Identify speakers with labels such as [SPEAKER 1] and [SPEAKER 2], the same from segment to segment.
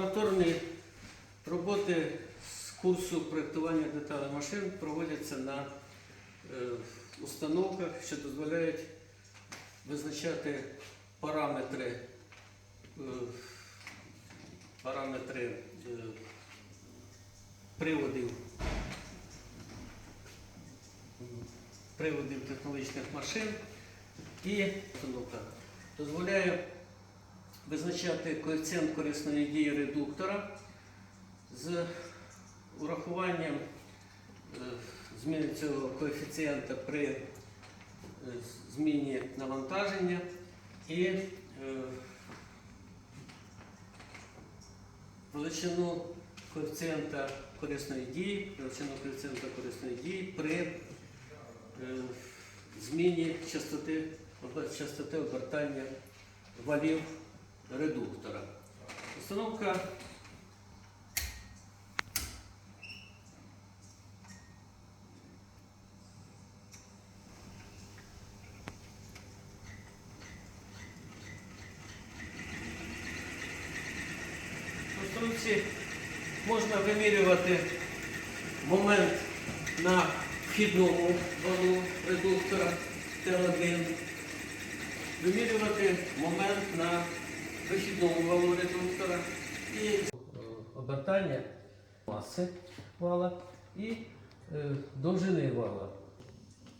[SPEAKER 1] Лабораторні роботи з курсу проєктування деталей машин проводяться на е, установках, що дозволяють визначати параметри, е, параметри е, приводів, приводів технологічних машин і установка. Дозволяє визначати коефіцієнт корисної дії редуктора з урахуванням е, зміни цього коефіцієнта при е, зміні навантаження і е, величину коефіцієнта корисної дії, величину коефіцієнта корисної дії при зміні частоти, частоти обертання валів редуктора. Установка конструкції можна вимірювати момент на вхідному валу редуктора Т1, вимірювати момент на вихідному валу редуктора і обертання маси вала і е, довжини вала.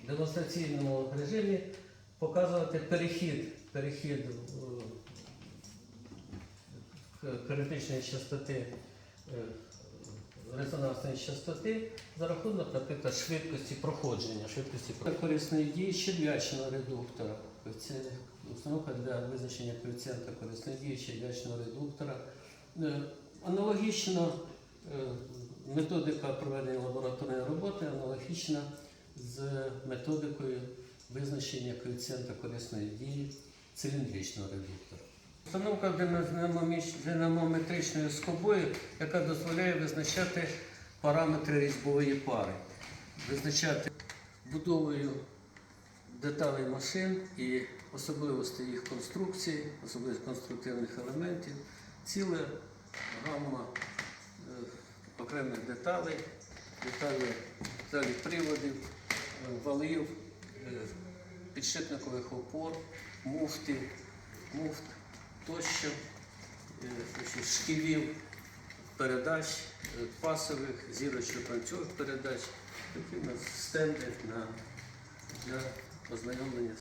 [SPEAKER 1] В демонстраційному режимі показувати перехід, перехід е, критичної частоти е, резонансної частоти за рахунок, наприклад, швидкості проходження, швидкості корисної дії щелячного редуктора. Установка для визначення коефіцієнта корисної дії щелячного редуктора. Е, Аналогічно е, методика проведення лабораторної роботи аналогічна з методикою визначення коефіцієнта корисної дії циліндричного редуктора. Установка динамометричною скобою, яка дозволяє визначати параметри різьбової пари, визначати будовою деталей машин і особливості їх конструкції, особливості конструктивних елементів, ціла гамма е, окремих деталей, деталі, деталі приводів, е, валів, е, підшипникових опор, муфти, муфт тощо, шкілів передач, е, пасових, зірочок ланцюгових передач, такі у нас стенди для ознайомлення.